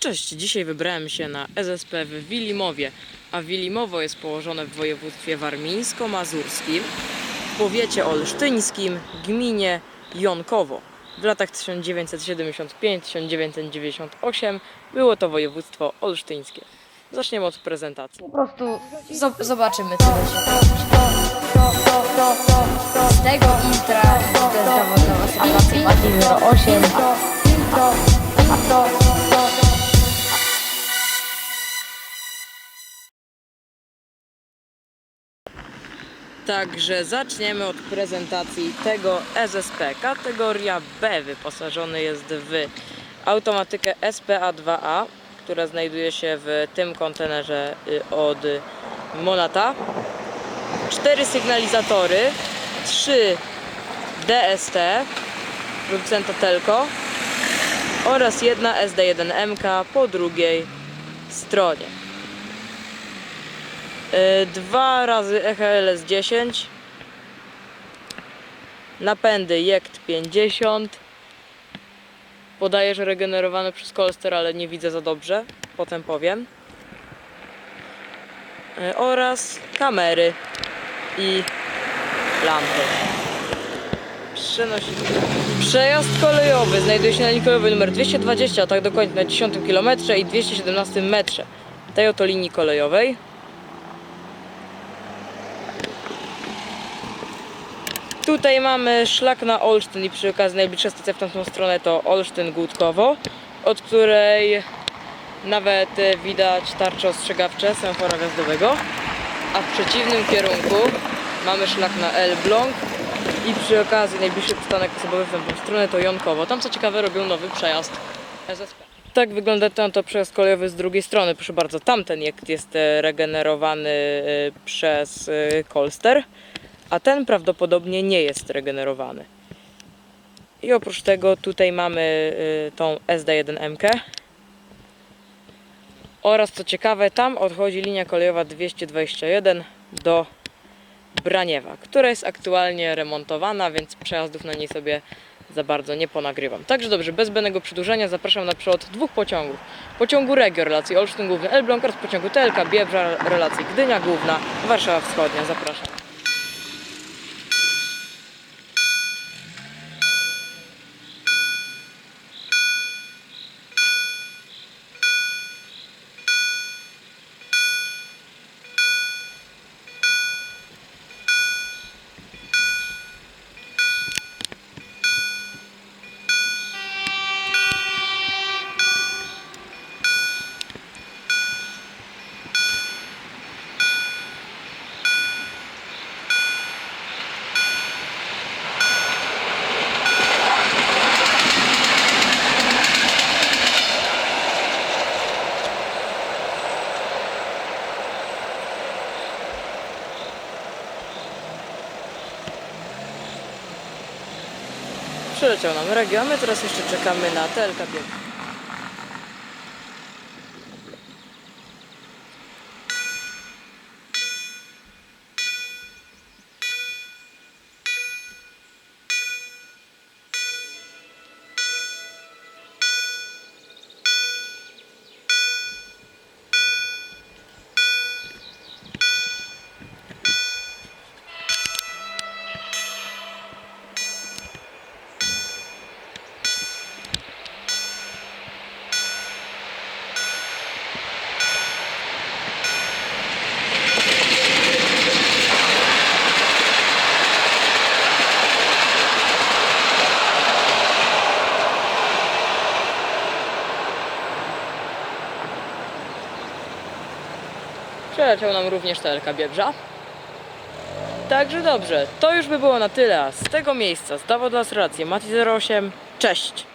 Cześć, dzisiaj wybrałem się na SSP w Wilimowie, a Wilimowo jest położone w województwie warmińsko-mazurskim, w powiecie olsztyńskim, gminie Jonkowo. W latach 1975-1998 było to województwo olsztyńskie. Zaczniemy od prezentacji. Po prostu zo- zobaczymy co się Z tego intra to jest zawodowa sytuacja Mati 08 Także zaczniemy od prezentacji tego SSP. Kategoria B wyposażony jest w automatykę SPA2A, która znajduje się w tym kontenerze y, od Monata. Cztery sygnalizatory, trzy DST producenta Telco oraz jedna SD1MK po drugiej stronie. Y, Dwa razy EHLS 10 Napędy JECT 50 Podaję, że regenerowane przez Colster, ale nie widzę za dobrze. Potem powiem. Y, Oraz kamery I lampy. Przenosimy Przejazd kolejowy. Znajduje się na linii kolejowej numer 220, tak dokładnie na 10 km i 217 metrze tej oto linii kolejowej. Tutaj mamy szlak na Olsztyn i przy okazji najbliższa stacja w tamtą stronę to Olsztyn-Gutkowo, od której nawet e, widać tarcze ostrzegawcze semafora wjazdowego, a w przeciwnym kierunku mamy szlak na Elbląg i przy okazji najbliższy przystanek osobowy w tamtą stronę to Jonkowo. Tam co ciekawe robią nowy przejazd SSP. Tak wygląda ten to przejazd kolejowy z drugiej strony. Proszę bardzo, tamten jest e, regenerowany e, przez e, Kolster, a ten prawdopodobnie nie jest regenerowany. I oprócz tego tutaj mamy e, tą SD1MK. Oraz co ciekawe, tam odchodzi linia kolejowa 221 do Braniewa, która jest aktualnie remontowana, więc przejazdów na niej sobie za bardzo nie ponagrywam. Także dobrze, bez zbędnego przedłużenia zapraszam na przykład dwóch pociągów. Pociągu Regio relacji Olsztyn Główny Elbląg oraz pociągu TLK Biebrza relacji Gdynia Główna Warszawa Wschodnia. Zapraszam. Przyleciał nam Regio, a my teraz jeszcze czekamy na TLK. Przeleciał nam również TLK Biebrza. Także dobrze, to już by było na tyle, z tego miejsca zdawał dla nas relację Mati 08. Cześć!